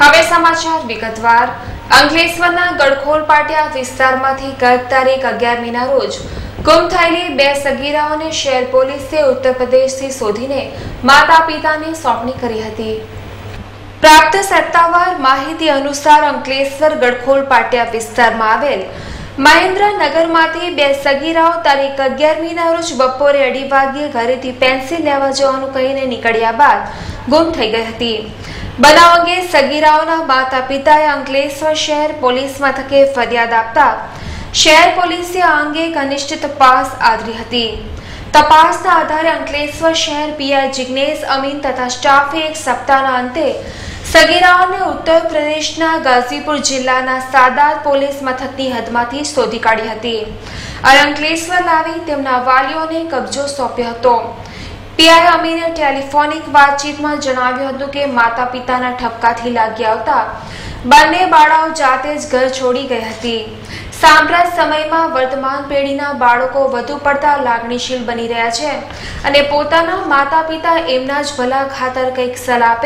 હવે સમાચાર વિગતવાર. અંકલેશ્વરના ગડખોલ પાટિયા વિસ્તારમાંથી ગત તારીખ અગિયારમીના રોજ ગુમ થયેલી બે સગીરાઓને શહેર પોલીસે ઉત્તર પ્રદેશથી શોધીને માતા પિતાને સોંપણી કરી હતી. પ્રાપ્ત સત્તાવાર માહિતી અનુસાર અંકલેશ્વર ગડખોલ પાટિયા વિસ્તારમાં આવેલ મહેન્દ્રનગરમાંથી બે સગીરાઓ તારીખ અગિયારમીના રોજ બપોરે અઢી વાગ્યે ઘરેથી પેન્સિલ લેવા જવાનું કહીને નીકળ્યા બાદ ગુમ થઈ ગઈ હતી. બનાવ અંગે સગીરાઓના માતા પિતાએ અંકલેશ્વર શહેર પોલીસ મથકે ફરિયાદ આપતા શહેર પોલીસે આ અંગે ઘનિષ્ઠ તપાસ આદરી હતી. તપાસના આધારે અંકલેશ્વર શહેર પીઆઈ જિગ્નેશ અમીન તથા સ્ટાફે એક સપ્તાહના અંતે સગીરાઓને ઉત્તર પ્રદેશના ગાઝીપુર જિલ્લાના સાદાત પોલીસ મથકની હદમાંથી શોધી કાઢી હતી. અને અંકલેશ્વર લાવી તેમના વાલીઓને કબજો સોંપ્યો હતો. પીઆઈ અમીને ટેલિફોનિક વાતચીતમાં જણાવ્યું હતું કે માતા પિતાના ઠપકાથી લાગી આવતા બંને બાળાઓ જાતે જ ઘર છોડી ગઈ હતી. સાંપ્રત સમયમાં વર્તમાન પેઢીના બાળકો વધુ પડતા લાગણીશીલ બની રહ્યા છે અને પોતાના માતા પિતા એમના જ ભલા ખાતર કંઈક સલાહ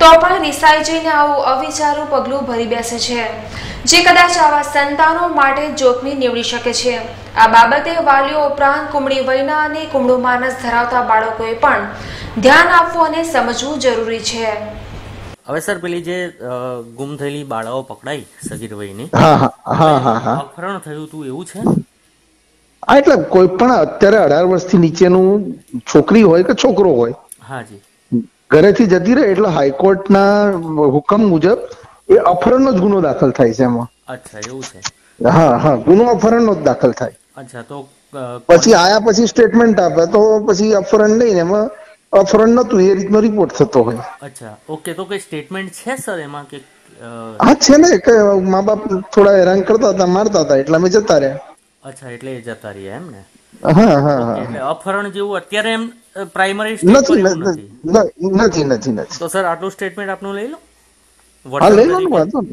તો પણ રિસાઈ જઈને આવું અવિચારું પગલું ભરી બેસે છે. જે કદાચ આવા સંતાનો માટે જોખમી નીવડી શકે છે. આ બાબતે વાલીઓ ઉપરાંત કુમળી વયના અને કુમળું માનસ ધરાવતા બાળકોએ પણ ધ્યાન આપવું અને સમજવું જરૂરી છે. હવે સર પેલી જે ગુમ થયેલી બાળાઓ પકડાઈ સગીર વયની. હા હા હા હા હા. અપહરણ થયું હતું એવું છે? હા એટલે કોઈ પણ અત્યારે અઢાર વર્ષથી નીચેનું છોકરી હોય કે છોકરો હોય હાજી ઘરેથી જતી રહે એટલે હાઈકોર્ટના હુકમ મુજબ એ અપહરણનો જ ગુનો દાખલ થાય છે એમાં. અચ્છા એવું છે. હા હા ગુનો અપહરણનો જ દાખલ થાય. અચ્છા તો પછી આયા પછી સ્ટેટમેન્ટ આપે તો પછી અપહરણ લઈને એમાં અપહરણ નતું એ રીતનો રિપોર્ટ થતો હોય. અચ્છા ઓકે તો કઈ સ્ટેટમેન્ટ છે સર એમાં કે હા છે ને કે મા બાપ થોડા હેરાન કરતા હતા મારતા હતા એટલે અમે જતા રહ્યા. અચ્છા એટલે જતા રહ્યા એમ ને? એટલે અપહરણ જેવું અત્યારે એમ પ્રાઇમરી નથી નથી. નથી. નથી તો સર આટલું સ્ટેટમેન્ટ આપનું લઈ લો. હા લઈ લો. વાંધો